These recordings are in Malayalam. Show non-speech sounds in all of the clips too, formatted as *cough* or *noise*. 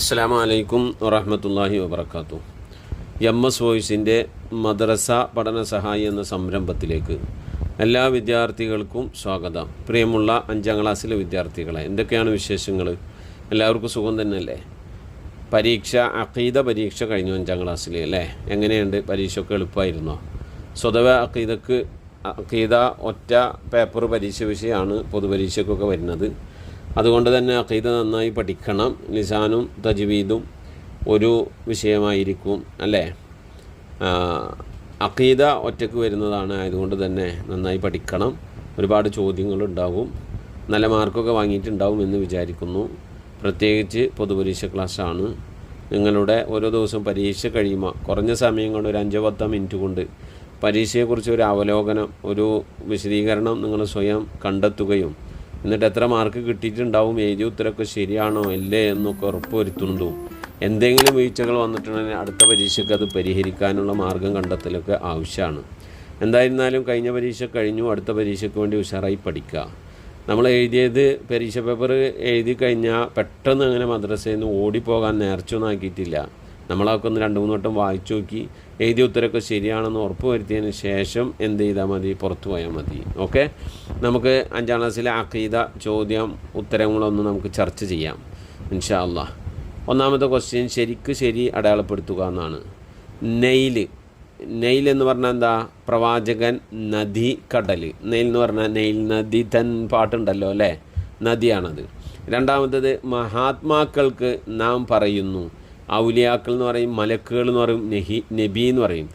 അസ്സാം വലൈക്കും വറഹമത്തല്ലാഹി വാബർക്കാത്തു എം എസ് വോയിസിന്റെ മദ്രസ പഠന സഹായി എന്ന സംരംഭത്തിലേക്ക് എല്ലാ വിദ്യാർത്ഥികൾക്കും സ്വാഗതം. പ്രിയമുള്ള അഞ്ചാം ക്ലാസ്സിലെ വിദ്യാർത്ഥികളെ എന്തൊക്കെയാണ് വിശേഷങ്ങൾ എല്ലാവർക്കും സുഖം തന്നെയല്ലേ? പരീക്ഷ അക്കീത പരീക്ഷ കഴിഞ്ഞു അഞ്ചാം ക്ലാസ്സിൽ അല്ലേ? എങ്ങനെയുണ്ട്? പരീക്ഷയൊക്കെ എളുപ്പമായിരുന്നോ? സ്വതവേ അക്കീതക്ക് അക്കീത ഒറ്റ പേപ്പർ പരീക്ഷ വിഷയമാണ് പൊതുപരീക്ഷയ്ക്കൊക്കെ വരുന്നത്. അതുകൊണ്ട് തന്നെ അഖീദ നന്നായി പഠിക്കണം. നിസാനും തജ്വീദും ഒരു വിഷയമായിരിക്കും അല്ലേ? അഖീദ ഒറ്റയ്ക്ക് വരുന്നതാണ് ആയതുകൊണ്ട് തന്നെ നന്നായി പഠിക്കണം. ഒരുപാട് ചോദ്യങ്ങളുണ്ടാകും. നല്ല മാർക്കൊക്കെ വാങ്ങിയിട്ടുണ്ടാവും എന്ന് വിചാരിക്കുന്നു. പ്രത്യേകിച്ച് പൊതുപരീക്ഷ ക്ലാസ്സാണ്. നിങ്ങളുടെ ഓരോ ദിവസവും പരീക്ഷ കഴിയുമ്പോൾ കുറഞ്ഞ സമയം കൊണ്ട് ഒരു അഞ്ചോ പത്തോ മിനിറ്റ് കൊണ്ട് പരീക്ഷയെക്കുറിച്ച് ഒരു അവലോകനം ഒരു വിശദീകരണം നിങ്ങൾ സ്വയം കണ്ടെത്തുകയും എന്നിട്ട് എത്ര മാർക്ക് കിട്ടിയിട്ടുണ്ടാവും? എഴുതിയ ഉത്തരമൊക്കെ ശരിയാണോ? അല്ലേ എന്നൊക്കെ ഉറപ്പുവരുത്തുന്നതും എന്തെങ്കിലും വീഴ്ചകൾ വന്നിട്ടുണ്ടെങ്കിൽ അടുത്ത പരീക്ഷയ്ക്ക് അത് പരിഹരിക്കാനുള്ള മാർഗം കണ്ടെത്തലൊക്കെ ആവശ്യമാണ്. എന്തായിരുന്നാലും കഴിഞ്ഞ പരീക്ഷ കഴിഞ്ഞു. അടുത്ത പരീക്ഷയ്ക്ക് വേണ്ടി ഉഷാറായി പഠിക്കുക. നമ്മൾ എഴുതിയത് പരീക്ഷ പേപ്പർ എഴുതി കഴിഞ്ഞാൽ പെട്ടെന്ന് അങ്ങനെ മദ്രസയിൽ നിന്ന് ഓടിപ്പോകാൻ നേർച്ചൊന്നും ആക്കിയിട്ടില്ല. നമ്മളതൊക്കെ ഒന്ന് രണ്ട് മൂന്ന് വട്ടം വായിച്ചു നോക്കി എഴുതിയ ഉത്തരമൊക്കെ ശരിയാണെന്ന് ഉറപ്പ് വരുത്തിയതിന് ശേഷം എന്ത് ചെയ്താൽ മതി? പുറത്തു പോയാൽ മതി. ഓക്കെ? നമുക്ക് അഞ്ചാം ക്ലാസ്സിലെ അക്കീത ചോദ്യം ഉത്തരങ്ങളൊന്നും നമുക്ക് ചർച്ച ചെയ്യാം. ഇൻഷാ അല്ലാ ഒന്നാമത്തെ ക്വസ്റ്റ്യൻ ശരിക്ക് ശരി അടയാളപ്പെടുത്തുക എന്നാണ്. നെയ്ല് നെയിൽ എന്ന് പറഞ്ഞാൽ എന്താ? പ്രവാചകൻ നദി കടൽ. നെയിൽ എന്ന് പറഞ്ഞാൽ നെയിൽ നദി തൻ പാട്ടുണ്ടല്ലോ അല്ലേ? നദിയാണത്. രണ്ടാമത്തത് മഹാത്മാക്കൾക്ക് നാം പറയുന്നു ഔലിയാക്കൾ എന്ന് പറയും മലക്കുകൾ എന്ന് പറയും നെഹി നബി എന്ന് പറയും.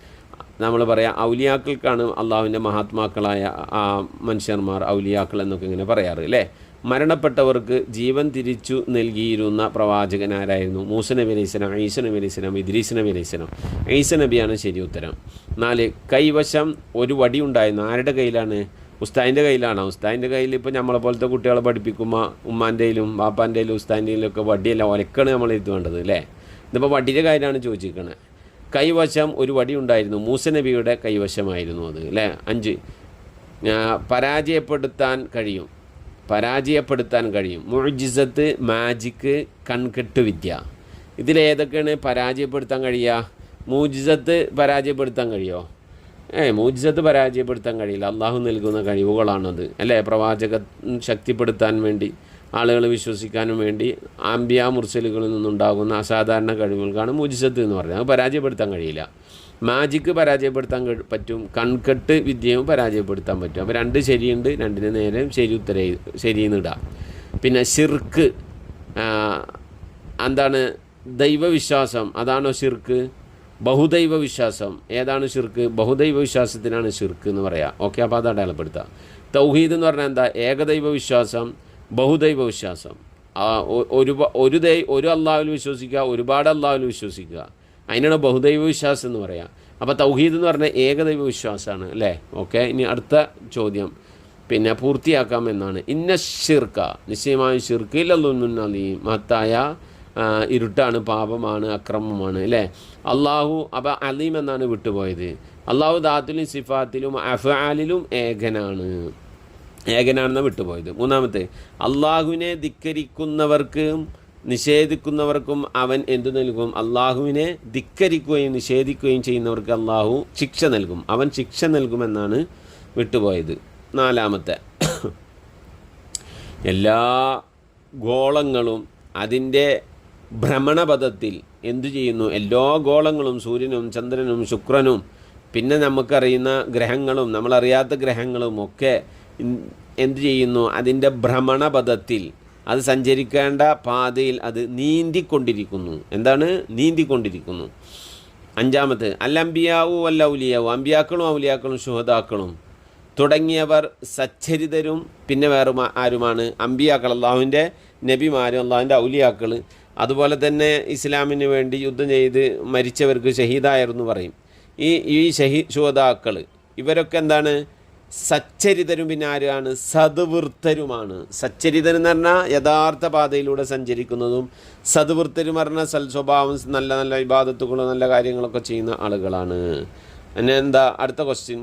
നമ്മൾ പറയാം ഔലിയാക്കൾക്കാണ് അള്ളാഹുവിന്റെ മഹാത്മാക്കളായ ആ മനുഷ്യന്മാർ ഔലിയാക്കൾ എന്നൊക്കെ ഇങ്ങനെ പറയാറ് അല്ലേ? മരണപ്പെട്ടവർക്ക് ജീവൻ തിരിച്ചു നൽകിയിരുന്ന പ്രവാചകനാരായിരുന്നു മൂസ നബി അലൈഹി സ്വലാം ഈസ നബി അലൈഹി സ്വലാം ഇദ്രീസ് നബി അലൈഹി സ്വലാം. ഈസ നബിയാണ് ശരി ഉത്തരം. നാല് കൈവശം ഒരു വടി ഉണ്ടായിരുന്നു. ആരുടെ കയ്യിലാണ്? ഉസ്താദിന്റെ കയ്യിലാണ്. ഉസ്താദിന്റെ കയ്യിൽ ഇപ്പോൾ നമ്മളെ പോലത്തെ കുട്ടികളെ പഠിപ്പിക്കുമ്പോൾ ഉമ്മാന്റെയിലും ബാപ്പാന്റെയിലും ഉസ്താദിന്റെയിലും ഒക്കെ വടിയല്ല ഒലക്കാണ് നമ്മൾ ഇത് വേണ്ടത് അല്ലേ? ഇതിപ്പോൾ വടിയുടെ കാര്യമാണ് ചോദിച്ചിരിക്കുന്നത് കൈവശം ഒരു വടി ഉണ്ടായിരുന്നു. മൂസ നബിയുടെ കൈവശമായിരുന്നു അത് അല്ലേ? അഞ്ച്. പരാജയപ്പെടുത്താൻ കഴിയും. പരാജയപ്പെടുത്താൻ കഴിയും. മുഴുജിസത്ത് മാജിക്ക് കൺകെട്ട് വിദ്യ. ഇതിലേതൊക്കെയാണ് പരാജയപ്പെടുത്താൻ കഴിയുക? മൂജിസത്ത് പരാജയപ്പെടുത്താൻ കഴിയുമോ? ഏ മൂജിസത്ത് പരാജയപ്പെടുത്താൻ കഴിയില്ല. അള്ളാഹു നൽകുന്ന കഴിവുകളാണത് അല്ലേ? പ്രവാചക ശക്തിപ്പെടുത്താൻ വേണ്ടി. ആളുകൾ വിശ്വസിക്കാനും വേണ്ടി ആംബിയാ മുർസലുകളിൽ നിന്നുണ്ടാകുന്ന അസാധാരണ കഴിവുകൾക്കാണ് മുജിസത്ത് എന്ന് പറയുന്നത്. അത് പരാജയപ്പെടുത്താൻ കഴിയില്ല. മാജിക്ക് പരാജയപ്പെടുത്താൻ പറ്റും. കൺകെട്ട് വിദ്യയും പരാജയപ്പെടുത്താൻ പറ്റും. അപ്പോൾ രണ്ട് ശരിയുണ്ട് രണ്ടിന് നേരെ ശരി ഉത്തര ശരിയെന്ന് ഇടാം. പിന്നെ ഷിർക്ക് എന്താണ് ദൈവവിശ്വാസം? അതാണോ ഷിർക്ക് ബഹുദൈവ വിശ്വാസം ഏതാണ് ഷിർക്ക് ബഹുദൈവ വിശ്വാസത്തിനാണ് ഷിർക്ക് എന്ന് പറയുക ഓക്കെ അപ്പോൾ അത് അടയാളപ്പെടുത്താം. തൗഹീദ് എന്ന് പറഞ്ഞാൽ എന്താ? ഏകദൈവ വിശ്വാസം ബഹുദൈവ വിശ്വാസം. ഒരു ഒരു ദൈ ഒരു അള്ളാഹുവിൽ വിശ്വസിക്കുക ഒരുപാട് അള്ളാഹുവിൽ വിശ്വസിക്കുക. അതിനാണ് ബഹുദൈവ വിശ്വാസം എന്ന് പറയുക അപ്പോൾ തൗഹീദ് എന്ന് പറഞ്ഞാൽ ഏകദൈവ വിശ്വാസമാണ് അല്ലേ? ഓക്കെ ഇനി അടുത്ത ചോദ്യം. പിന്നെ പൂർത്തിയാക്കാം എന്നാണ്. ഇന്ന ഷിർക്ക നിശ്ചയമായും നീ മഹത്തായ ഇരുട്ടാണ് പാപമാണ് അക്രമമാണ് അല്ലേ? അള്ളാഹു അബ അലീം എന്നാണ് വിട്ടുപോയത്. അള്ളാഹു ദാത്തിലും സിഫാത്തിലും അഫാലിലും ഏകനാണ്. ഏകനാണെന്ന് വിട്ടുപോയത്. മൂന്നാമത്തെ അള്ളാഹുവിനെ ധിക്കരിക്കുന്നവർക്കും നിഷേധിക്കുന്നവർക്കും അവൻ എന്തു നൽകും? അള്ളാഹുവിനെ ധിക്കരിക്കുകയും നിഷേധിക്കുകയും ചെയ്യുന്നവർക്ക് അള്ളാഹു ശിക്ഷ നൽകും. അവൻ ശിക്ഷ നൽകുമെന്നാണ് വിട്ടുപോയത്. നാലാമത്തെ എല്ലാ ഗോളങ്ങളും അതിന്റെ ഭ്രമണപഥത്തിൽ എന്തു ചെയ്യുന്നു? എല്ലാ ഗോളങ്ങളും സൂര്യനും ചന്ദ്രനും ശുക്രനും പിന്നെ നമുക്കറിയുന്ന ഗ്രഹങ്ങളും നമ്മളറിയാത്ത ഗ്രഹങ്ങളും ഒക്കെ എന്തു ചെയ്യുന്നു? അതിന്റെ ഭ്രമണപഥത്തിൽ അത് സഞ്ചരിക്കേണ്ട പാതയിൽ അത് നീന്തിക്കൊണ്ടിരിക്കുന്നു. എന്താണ്? നീന്തിക്കൊണ്ടിരിക്കുന്നു. അഞ്ചാമത് അല്ലംബിയാവു അല്ല ഔലിയാവു അമ്പിയാക്കളും ഔലിയാക്കളും ശുഹതാക്കളും തുടങ്ങിയവർ സച്ചരിതരും പിന്നെ വേറെ ആരുമാണ്? അമ്പിയാക്കൾ അള്ളാഹുവിന്റെ നബിമാരും അള്ളാഹുവിന്റെ ഔലിയാക്കൾ. അതുപോലെ തന്നെ ഇസ്ലാമിന് വേണ്ടി യുദ്ധം ചെയ്ത് മരിച്ചവർക്ക് ഷഹീദായെന്ന് പറയും. ഈ ഈ ഷഹീ ശുഹതാക്കൾ ഇവരൊക്കെ എന്താണ്? സച്ചരിതരും പിന്നെ ആരാണ്? സദ്വൃത്തരുമാണ് സച്ചരിതൻ എന്ന് പറഞ്ഞാൽ യഥാർത്ഥ പാതയിലൂടെ സഞ്ചരിക്കുന്നതും സദ്വൃത്തരും പറഞ്ഞാൽ സൽ സ്വഭാവം നല്ല നല്ല വിവാദത്തുകളും നല്ല കാര്യങ്ങളൊക്കെ ചെയ്യുന്ന ആളുകളാണ്. പിന്നെ എന്താ? അടുത്ത ക്വസ്റ്റ്യൻ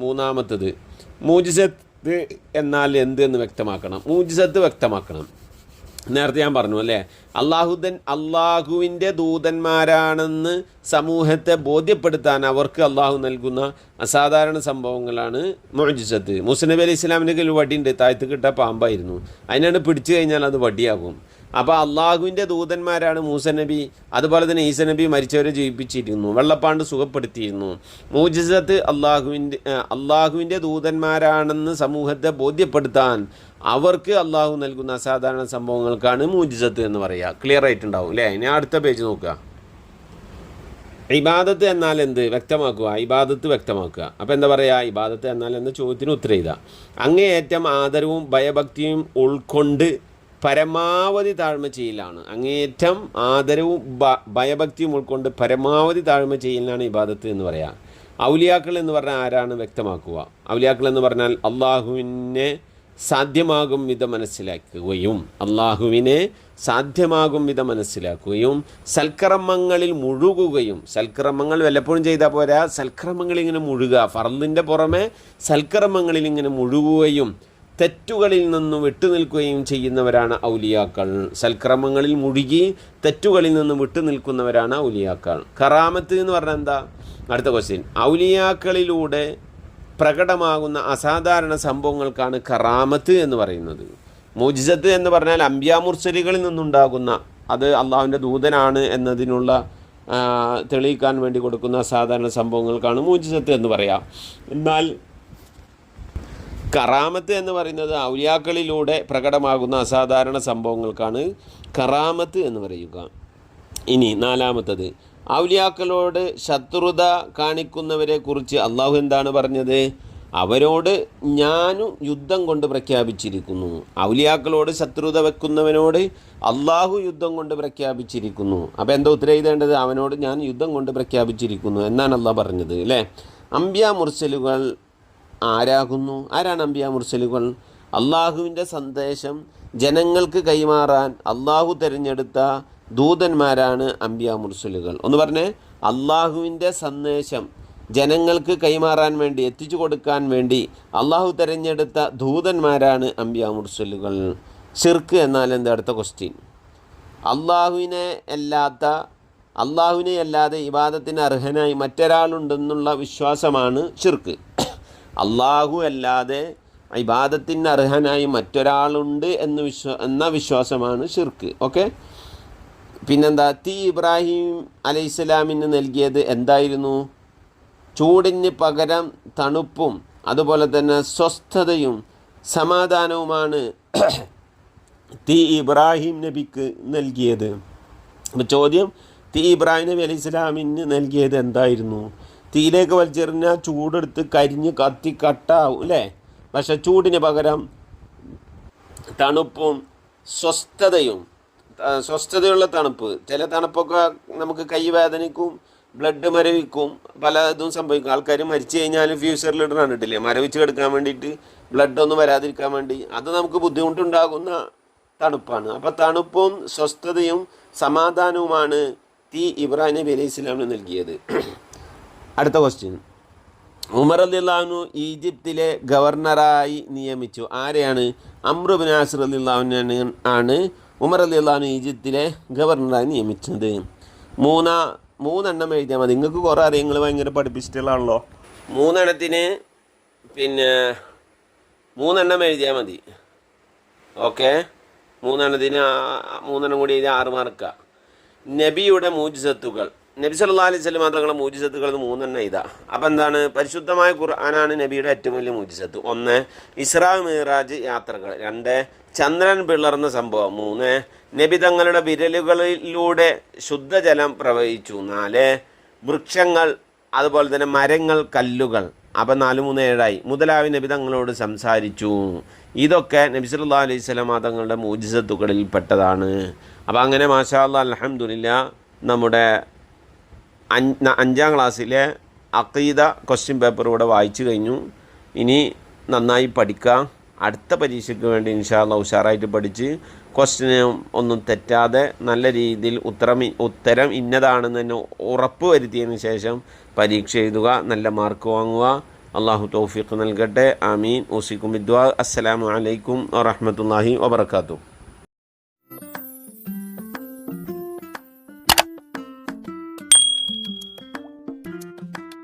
നേരത്തെ ഞാൻ പറഞ്ഞു അല്ലേ? അള്ളാഹുദൻ അള്ളാഹുവിന്റെ ദൂതന്മാരാണെന്ന് സമൂഹത്തെ ബോധ്യപ്പെടുത്താൻ അവർക്ക് അള്ളാഹു നൽകുന്ന അസാധാരണ സംഭവങ്ങളാണ് മൊജിസത്ത് മുസ്നബി അലി ഇസ്ലാമിന്റെ കയ്യിൽ വടിയുണ്ട് താഴ്ത്ത് കിട്ട പാമ്പായിരുന്നു. അതിനാണ് പിടിച്ചു കഴിഞ്ഞാൽ അത് വടിയാകും. അപ്പോൾ അള്ളാഹുവിന്റെ ദൂതന്മാരാണ് മൂസ നബി അതുപോലെ തന്നെ ഈസ നബി മരിച്ചവരെ ജീവിപ്പിച്ചിരുന്നു വെള്ളപ്പാണ്ട് സുഖപ്പെടുത്തിയിരുന്നു. മൂജിസത്ത് അള്ളാഹുവിന്റെ അള്ളാഹുവിന്റെ ദൂതന്മാരാണെന്ന് സമൂഹത്തെ ബോധ്യപ്പെടുത്താൻ അവർക്ക് അള്ളാഹു നൽകുന്ന അസാധാരണ സംഭവങ്ങൾക്കാണ് മൂജിസത്ത് എന്ന് പറയുക ക്ലിയർ ആയിട്ടുണ്ടാവും അല്ലേ? ഇനി അടുത്ത പേജ് നോക്കുക. ഇബാദത്ത് എന്നാൽ എന്ത്? വ്യക്തമാക്കുക. ഇബാദത്ത് വ്യക്തമാക്കുക. അപ്പോൾ എന്താ പറയുക ഇബാദത്ത് എന്നാൽ എന്ന ചോദ്യത്തിന് ഉത്തരം ചെയ്താൽ അങ്ങേയറ്റം ആദരവും ഭയഭക്തിയും ഉൾക്കൊണ്ട് പരമാവധി താഴ്മ ചെയ്യലാണ്. അങ്ങേയറ്റം ആദരവും ഭയഭക്തിയും ഉൾക്കൊണ്ട് പരമാവധി താഴ്മ ചെയ്യലാണ് ഇബാദത്ത് എന്ന് പറയാം. ഔലിയാക്കൾ എന്ന് പറഞ്ഞാൽ ആരാണ് വ്യക്തമാക്കുക? ഔലിയാക്കൾ എന്ന് പറഞ്ഞാൽ അള്ളാഹുവിനെ സാധ്യമാകും വിധം മനസ്സിലാക്കുകയും അള്ളാഹുവിനെ സാധ്യമാകും വിധം മനസ്സിലാക്കുകയും സൽക്രമങ്ങളിൽ മുഴുകുകയും സൽക്രമങ്ങൾ വല്ലപ്പോഴും ചെയ്താൽ പോരാ സൽക്രമങ്ങളിൽ ഇങ്ങനെ മുഴുകുക ഫറലിന്റെ പുറമെ സൽക്രമങ്ങളിൽ ഇങ്ങനെ മുഴുകുകയും തെറ്റുകളിൽ നിന്നും വിട്ടുനിൽക്കുകയും ചെയ്യുന്നവരാണ് ഔലിയാക്കൾ. സൽക്രമങ്ങളിൽ മുഴുകി തെറ്റുകളിൽ നിന്ന് വിട്ടുനിൽക്കുന്നവരാണ് ഔലിയാക്കൾ. കറാമത്ത് എന്ന് പറഞ്ഞാൽ എന്താ? അടുത്ത ക്വസ്റ്റ്യൻ ഔലിയാക്കളിലൂടെ പ്രകടമാകുന്ന അസാധാരണ സംഭവങ്ങൾക്കാണ് കറാമത്ത് എന്ന് പറയുന്നത്. മോജിസത്ത് എന്ന് പറഞ്ഞാൽ അമ്പ്യാമുർസലികളിൽ നിന്നുണ്ടാകുന്ന അത് അള്ളാഹുവിന്റെ ദൂതനാണ് എന്നതിനുള്ള തെളിയിക്കാൻ വേണ്ടി കൊടുക്കുന്ന അസാധാരണ സംഭവങ്ങൾക്കാണ് മോജിസത്ത് എന്ന് പറയാം. എന്നാൽ കറാമത്ത് എന്ന് പറയുന്നത് ഔലിയാക്കളിലൂടെ പ്രകടമാകുന്ന അസാധാരണ സംഭവങ്ങൾക്കാണ് കറാമത്ത് എന്ന് പറയുക. ഇനി നാലാമത്തത് ഔലിയാക്കളോട് ശത്രുത കാണിക്കുന്നവരെ കുറിച്ച് അള്ളാഹു എന്താണ് പറഞ്ഞത്? അവരോട് ഞാനും യുദ്ധം കൊണ്ട് പ്രഖ്യാപിച്ചിരിക്കുന്നു. ഔലിയാക്കളോട് ശത്രുത വെക്കുന്നവനോട് അള്ളാഹു യുദ്ധം കൊണ്ട് പ്രഖ്യാപിച്ചിരിക്കുന്നു. അപ്പോൾ എന്താ ഉത്തരം എഴുതേണ്ടത്? അവനോട് ഞാൻ യുദ്ധം കൊണ്ട് പ്രഖ്യാപിച്ചിരിക്കുന്നു എന്നാണ് അള്ളാഹ് പറഞ്ഞത് അല്ലേ? അമ്പ്യ മുർസലുകൾ ആരാകുന്നു? ആരാണ് അമ്പിയ മുർസലുകൾ അള്ളാഹുവിന്റെ സന്ദേശം ജനങ്ങൾക്ക് കൈമാറാൻ അള്ളാഹു തിരഞ്ഞെടുത്ത ദൂതന്മാരാണ് അമ്പിയ മുർസലുകൾ ഒന്ന് പറഞ്ഞേ അള്ളാഹുവിന്റെ സന്ദേശം ജനങ്ങൾക്ക് കൈമാറാൻ വേണ്ടി എത്തിച്ചു കൊടുക്കാൻ വേണ്ടി അള്ളാഹു തിരഞ്ഞെടുത്ത ദൂതന്മാരാണ് അമ്പിയ മുർസലുകൾ ഷിർക്ക് എന്നാൽ എന്താ അടുത്ത ക്വസ്റ്റ്യൻ അള്ളാഹുവിനെ അല്ലാത്ത അള്ളാഹുവിനെ അല്ലാതെ ഇബാദത്തിന് അർഹനായി മറ്റൊരാളുണ്ടെന്നുള്ള വിശ്വാസമാണ് ഷിർക്ക് അള്ളാഹു അല്ലാതെ ഇബാദത്തിന് അർഹനായി മറ്റൊരാളുണ്ട് എന്ന് വിശ്വ എന്ന വിശ്വാസമാണ് ഷിർക്ക് ഓക്കെ? പിന്നെന്താ? തീ ഇബ്രാഹിം അലൈഹിസ്സലാമിന് നൽകിയത് എന്തായിരുന്നു? ചൂടിന് പകരം തണുപ്പും അതുപോലെ തന്നെ സ്വസ്ഥതയും സമാധാനവുമാണ് *clears throat* തീ ഇബ്രാഹിം നബിക്ക് നൽകിയത്. ചോദ്യം തീ ഇബ്രാഹിം നബി അലൈഹി സ്വലാമിന് നൽകിയത് എന്തായിരുന്നു? തീയിലേക്ക് വലിച്ചെറിഞ്ഞാൽ ചൂടെടുത്ത് കരിഞ്ഞ് കത്തി കട്ടാവും അല്ലേ? പക്ഷെ ചൂടിന് പകരം തണുപ്പും സ്വസ്ഥതയും സ്വസ്ഥതയുള്ള തണുപ്പ്. ചില തണുപ്പൊക്കെ നമുക്ക് കൈ വേദനിക്കും ബ്ലഡ് മരവിക്കും പല ഇതും സംഭവിക്കും. ആൾക്കാർ മരിച്ചു കഴിഞ്ഞാൽ ഫ്യൂച്ചറിൽ കണ്ടിട്ടില്ലേ? മരവിച്ച് കിടക്കാൻ വേണ്ടിയിട്ട് ബ്ലഡ് ഒന്നും വരാതിരിക്കാൻ വേണ്ടി. അത് നമുക്ക് ബുദ്ധിമുട്ടുണ്ടാകുന്ന തണുപ്പാണ്. അപ്പോൾ തണുപ്പും സ്വസ്ഥതയും സമാധാനവുമാണ് തീ ഇബ്രാഹിം നബി അലൈഹി ഇസ്ലാമിന് നൽകിയത്. അടുത്ത ക്വസ്റ്റ്യൻ ഉമർ അലിള്ളാഹുനു ഈജിപ്തിലെ ഗവർണറായി നിയമിച്ചു. ആരെയാണ്? അമ്രുബിൻ ആസിർ അലിള്ളാഹുനാണ് ആണ് ഉമർ അലിള്ളാഹുനു ഈജിപ്തിലെ ഗവർണറായി നിയമിച്ചത്. മൂന്നാ മൂന്നെണ്ണം എഴുതിയാൽ മതി. നിങ്ങൾക്ക് കുറേ അറിയാം നിങ്ങൾ ഭയങ്കര പഠിപ്പിച്ചിട്ടുള്ളതാണല്ലോ. മൂന്നെണ്ണത്തിന് പിന്നെ മൂന്നെണ്ണം എഴുതിയാൽ മതി. ഓക്കെ? മൂന്നെണ്ണത്തിന് മൂന്നെണ്ണം കൂടി എഴുതിയാൽ ആറ് മാർക്കാണ് നബിയുടെ മൂജിസത്തുകൾ. നബി സല്ലാ അലൈഹി സ്വലം തങ്ങളുടെ മൂജിസത്തുകൾ മൂന്നെണ്ണം ഇതാ അപ്പം എന്താണ്? പരിശുദ്ധമായ ഖുർആനാണ് നബിയുടെ ഏറ്റവും വലിയ മൂജിസത്ത്. ഒന്ന് ഇസ്രാ മിറാജ് യാത്രകൾ. രണ്ട് ചന്ദ്രൻ പിളർന്ന സംഭവം. മൂന്ന് നബി തങ്ങളുടെ വിരലുകളിലൂടെ ശുദ്ധജലം പ്രവഹിച്ചു. നാല് വൃക്ഷങ്ങൾ അതുപോലെ തന്നെ മരങ്ങൾ കല്ലുകൾ. അപ്പം നാല് മൂന്ന് ഏഴായി. മുതലാവി നബി തങ്ങളോട് സംസാരിച്ചു. ഇതൊക്കെ നബി സല്ലാ അലൈഹി സ്വലം തങ്ങളുടെ മൂജിസത്തുകളിൽ പെട്ടതാണ് അപ്പം അങ്ങനെ മാഷാ അല്ലാ അലഹമുല്ല നമ്മുടെ അഞ്ചാം ക്ലാസ്സിലെ അക്കീദ ക്വസ്റ്റ്യൻ പേപ്പർ ഇവിടെ വായിച്ചു കഴിഞ്ഞു. ഇനി നന്നായി പഠിക്കാം. അടുത്ത പരീക്ഷയ്ക്ക് വേണ്ടി ഇൻഷാല്ല ഉഷാറായിട്ട് പഠിച്ച് ക്വസ്റ്റിന് ഒന്നും തെറ്റാതെ നല്ല രീതിയിൽ ഉത്തരം ഉത്തരം ഇന്നതാണെന്ന് തന്നെ ഉറപ്പ് വരുത്തിയതിന് ശേഷം പരീക്ഷ എഴുതുക നല്ല മാർക്ക് വാങ്ങുക. അള്ളാഹു തൗഫീഖ് നൽകട്ടെ. ആമീൻ. ഊസിക്കും വിദ്വാ അസ്സലാമു അലൈക്കും വറഹമത്തല്ലാഹി വബർക്കാത്തു